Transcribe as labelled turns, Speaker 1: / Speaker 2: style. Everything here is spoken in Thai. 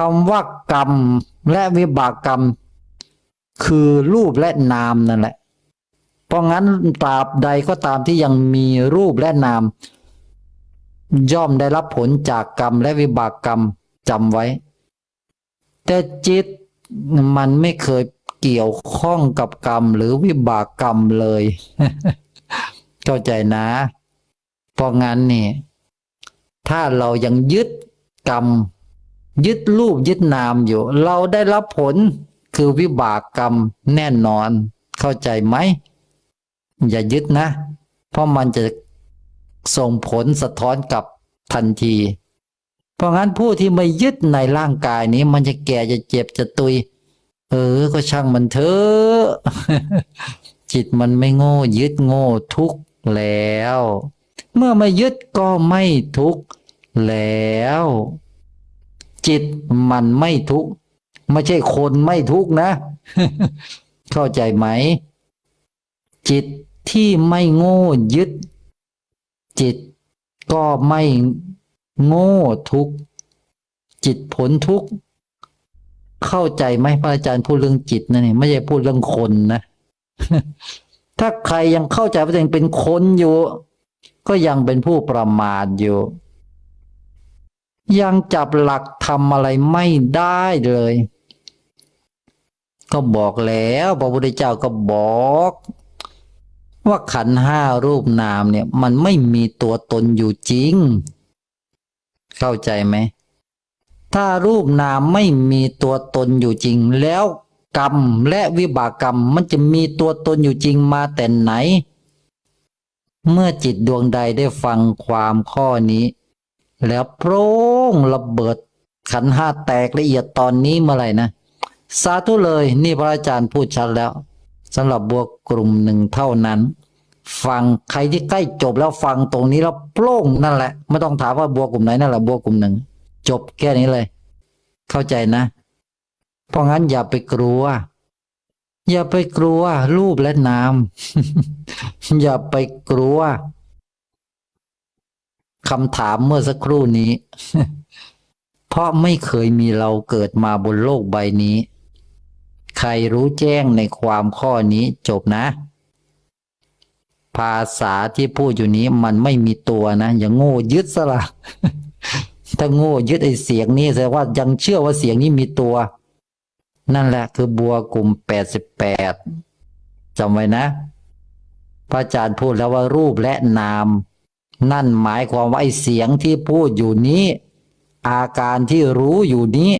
Speaker 1: คำว่ากรรมและวิบากกรรม คือรูปและนามนั่นแหละ เพราะงั้นตราบใดก็ตามที่ยังมีรูปและนาม ย่อมได้รับผลจากกรรมและวิบากกรรมจำไว้ แต่จิตมันไม่เคยเกี่ยวข้องกับกรรมหรือวิบากกรรมเลย เข้าใจนะ เพราะงั้นนี่ ถ้าเรายังยึดกรรม ยึดรูปยึดนามอยู่ เราได้รับผลคือวิบากกรรมแน่นอน เข้าใจไหม อย่ายึดนะ เพราะมันจะส่งผลสะท้อนกลับทันที เพราะงั้นผู้ที่ไม่ยึดในร่างกายนี้ มันจะแก่จะเจ็บจะตุย เออ ก็ช่างมันเถอะจิตมันไม่โง่ยึดโง่ทุกแล้ว เมื่อไม่ยึดก็ไม่ทุกแล้ว จิตมันไม่ทุกข์ไม่ใช่คนไม่ทุกข์นะ เข้าใจไหม จิตที่ไม่โง่ยึด จิตก็ไม่โง่ทุกข์จิตผลทุกข์เข้าใจไหมพระอาจารย์พูดเรื่องจิตนะนี่ไม่ใช่พูดเรื่องคนนะถ้าใครยังเข้าใจว่าตัวเองเป็นคนอยู่ ก็ยังเป็นผู้ประมาทอยู่ ยังจับหลักทำอะไรไม่ได้เลย ก็บอกแล้วพระพุทธเจ้าก็บอก ว่าขันห้ารูปนามเนี่ย มันไม่มีตัวตนอยู่จริง เข้าใจไหม ถ้ารูปนามไม่มีตัวตนอยู่จริง แล้วกรรมและวิบากกรรมมันจะมีตัวตนอยู่จริงมาแต่ไหน เมื่อจิตดวงใดได้ฟังความข้อนี้ แล้วโปร่งระเบิดขันห้าแตกละเอียดตอนนี้เมื่อไหร่นะ สาธุเลย นี่พระอาจารย์พูดชัดแล้วสำหรับบัวกลุ่มหนึ่งเท่านั้น ฟังใครที่ใกล้จบแล้วฟังตรงนี้แล้วโปร่งนั่นแหละไม่ต้องถามว่าบัวกลุ่มไหนนั่นแหละบัวกลุ่มหนึ่ง จบแค่นี้เลย เข้าใจนะ เพราะงั้นอย่าไปกลัว อย่าไปกลัวรูปและนามอย่าไปกลัว คำถามเมื่อสักครู่นี้ เพราะไม่เคยมีเราเกิดมาบนโลกใบนี้ ใครรู้แจ้งในความข้อนี้จบนะ ภาษาที่พูดอยู่นี้มันไม่มีตัวนะอย่างโง่ยึดซะละถ้าโง่ยึดไอ้เสียงนี้แสดงว่ายังเชื่อว่าเสียงนี้มีตัว นั่นแหละคือบัวกลุ่มแปดสิบแปดจำไว้นะ พระอาจารย์พูดแล้วว่ารูปและนาม นั่นหมายความว่าไอ้เสียงที่พูดอยู่นี้ อาการที่รู้อยู่นี้